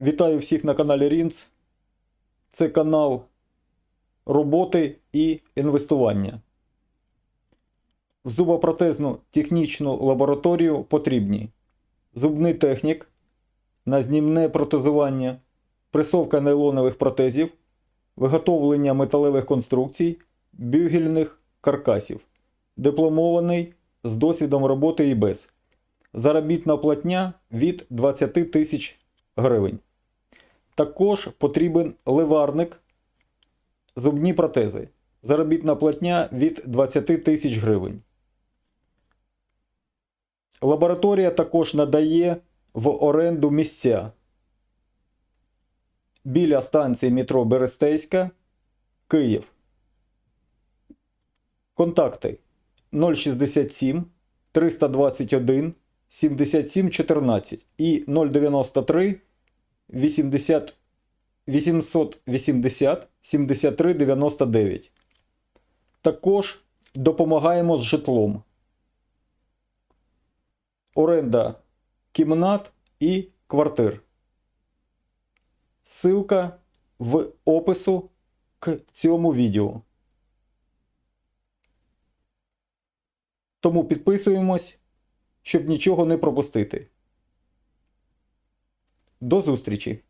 Вітаю всіх на каналі Рінц. Це канал роботи і інвестування. В зубопротезну технічну лабораторію потрібні зубний технік на знімне протезування, пресовка нейлонових протезів, виготовлення металевих конструкцій, бюгельних каркасів, дипломований з досвідом роботи і без. Заробітна платня від 20 тисяч гривень. Також потрібен ливарник, зубні протези. Заробітна платня від 20 тисяч гривень. Лабораторія також надає в оренду місця біля станції метро Берестейська, Київ. Контакти 067 321 77 14 і 093 80 880 73 99. Також допомагаємо з житлом. Оренда кімнат і квартир. Ссылка в опису к цьому відео. Тому підписуємось, щоб нічого не пропустити. До зустрічі!